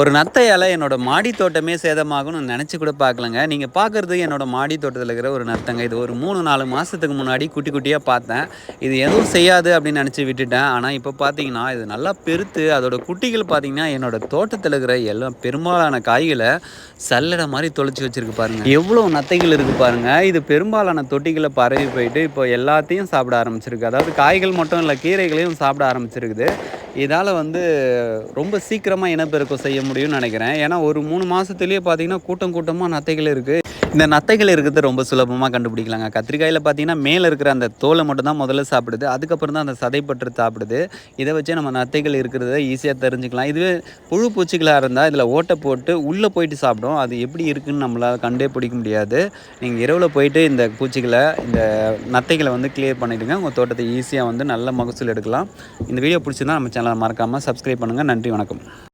ஒரு நத்தையால் என்னோட மாடி தோட்டமே சேதமாகும்னு நினச்சி கூட பார்க்கலங்க. நீங்கள் பார்க்குறது என்னோட மாடி தோட்டத்தில் இருக்கிற ஒரு நத்தங்க. இது ஒரு மூணு நாலு மாதத்துக்கு முன்னாடி குட்டி குட்டியாக பார்த்தேன். இது எதுவும் செய்யாது அப்படின்னு நினச்சி விட்டுட்டேன். ஆனால் இப்போ பார்த்தீங்கன்னா இது நல்லா பெருத்து அதோட குட்டிகள் பார்த்தீங்கன்னா என்னோட தோட்டத்தில் இருக்கிற எல்லாம் பெரும்பாலான காய்களை சல்லடை மாதிரி தொலைச்சி வச்சுருக்கு பாருங்கள் எவ்வளோ நத்தைகள் இருக்குது பாருங்கள் இது பெரும்பாலான தொட்டிகளை பரவி போயிட்டு இப்போ எல்லாத்தையும் சாப்பிட ஆரம்பிச்சிருக்கு. அதாவது காய்கள் மட்டும் இல்லை கீரைகளையும் சாப்பிட ஆரம்பிச்சிருக்குது. இதால் வந்து ரொம்ப சீக்கிரமாக இனப்பெருக்கம் செய்ய முடியும்னு நினைக்கிறேன். ஏன்னா ஒரு மூணு மாதத்துலேயே பார்த்தீங்கன்னா கூட்டம் கூட்டமாக நத்தைகள் இருக்குது இந்த நத்தைகள் இருக்கிறது ரொம்ப சுலபமாக கண்டுபிடிக்கலாங்க. கத்திரிக்காயில் பார்த்தீங்கன்னா மேலே இருக்கிற அந்த தோலை மட்டும் தான் முதல்ல சாப்பிடுது. அதுக்கப்புறம் தான் அந்த சதைப்பற்று சாப்பிடுது. இதை வச்சு நம்ம நத்தைகள் இருக்கிறத ஈஸியாக தெரிஞ்சுக்கலாம். இதுவே புழு பூச்சிகளாக இருந்தால் இதில் ஓட்டை போட்டு உள்ளே போயிட்டு சாப்பிடும். அது எப்படி இருக்குன்னு நம்மளால் கண்டே பிடிக்க முடியாது. நீங்கள் இரவில் போயிட்டு இந்த பூச்சிகளை இந்த நத்தைகளை வந்து கிளியர் பண்ணிவிடுங்க உங்கள் தோட்டத்தை ஈஸியாக வந்து நல்ல மகசூல் எடுக்கலாம். இந்த வீடியோ பிடிச்சிருந்தா நம்ம சேனலை மறக்காமல் சப்ஸ்கிரைப் பண்ணுங்கள் நன்றி வணக்கம்.